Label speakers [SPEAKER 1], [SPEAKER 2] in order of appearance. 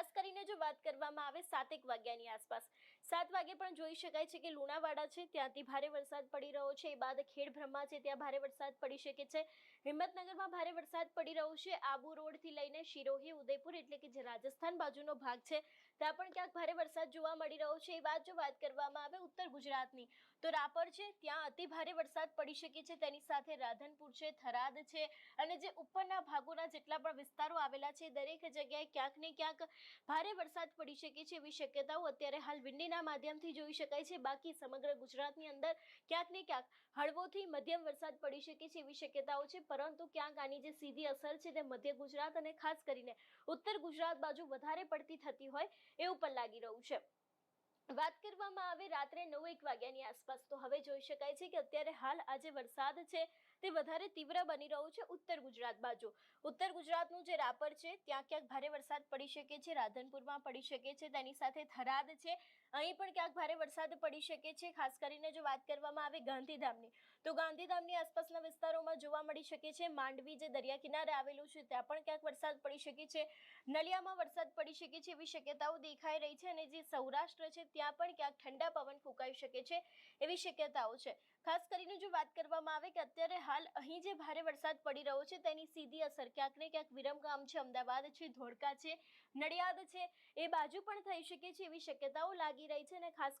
[SPEAKER 1] ખાસ કરીને જો વાત કરવામાં આવે સાતેક વાગ્યાની આસપાસ. સાત વાગે પણ જોઈ શકાય છે કે લુણાવાડા છે, ત્યાંથી ભારે વરસાદ પડી રહ્યો છે. એ બાદ ખેડ બ્રહ્મા છે, ત્યાં ભારે વરસાદ પડી શકે છે. હિંમતનગરમાં ભારે વરસાદ પડી રહ્યો છે. આબુ રોડથી લઈને શિરોહી, ઉદયપુર એટલે કે જે રાજસ્થાન બાજુનો ભાગ છે, ત્યાં પણ ક્યાંક ભારે વરસાદ જોવા મળી રહ્યો છે. એ બાદ જો વાત કરવામાં આવે ઉત્તર ગુજરાતની તો રાપર છે, ત્યાં અતિ ભારે વરસાદ પડી શકે છે, તેની સાથે રાધનપુર છે, થરાદ છે અને જે ઉપરના ભાગોના જેટલા પણ વિસ્તારો આવેલા છે, દરેક જગ્યાએ ક્યાંક ને ક્યાંક ભારે વરસાદ પડી શકે છે એવી શક્યતાઓ અત્યારે હાલ વિંડીના માધ્યમથી જોઈ શકાય છે. બાકી સમગ્ર ગુજરાતની અંદર ક્યાંક ને ક્યાંક હળવોથી મધ્યમ વરસાદ પડી શકે છે એવી શક્યતાઓ છે, પરંતુ ક્યાંક આની જે સીધી અસર છે તે મધ્ય ગુજરાત અને ખાસ કરીને ઉત્તર ગુજરાત બાજુ વધારે પડતી થતી હોય એવું પણ લાગી રહ્યું છે. વાત કરવામાં આવે રાત્રે નવ એક વાગ્યાની આસપાસ, તો હવે જોઈ શકાય છે કે અત્યારે હાલ આજે વરસાદ છે. તે વધારે તીવ્ર બની રહ્યું છે ઉત્તર ગુજરાત બાજુ. ઉત્તર ગુજરાતનું જે રાપર છે, ત્યાં ક્યાંક ભારે વરસાદ પડી શકે છે, રાધનપુરમાં પડી શકે છે, તેની સાથે થરાદ છે, અહીં પણ ક્યાંક ભારે વરસાદ પડી શકે છે, ખાસ કરીને જો વાત કરવામાં આવે ગાંધીધામની. તો ગાંધીધામની આસપાસના વિસ્તારોમાં જોવા મળી શકે છે, માંડવી જે દરિયા કિનારે આવેલું છે, ત્યાં પણ ક્યાંક વરસાદ પડી શકે છે, નલિયામાં વરસાદ પડી શકે છે એવી શક્યતાઓ દેખાઈ રહી છે અને જે સૌરાષ્ટ્ર છે, ત્યાં પણ ક્યાંક ઠંડા પવન ફૂંકાઈ શકે છે એવી શક્યતાઓ છે. ખાસ કરીને જો વાત કરવામાં આવે કે અત્યારે હાલ અહીં જે ભારે વરસાદ પડી રહ્યો છે, તેની સીધી અસર ક્યાંક ને ક્યાંક વિરમગામ છે, અમદાવાદ છે, ધોળકા છે, નડિયાદ છે, એ બાજુ પણ થઈ શકે છે એવી શક્યતાઓ લાગી રહી છે અને ખાસ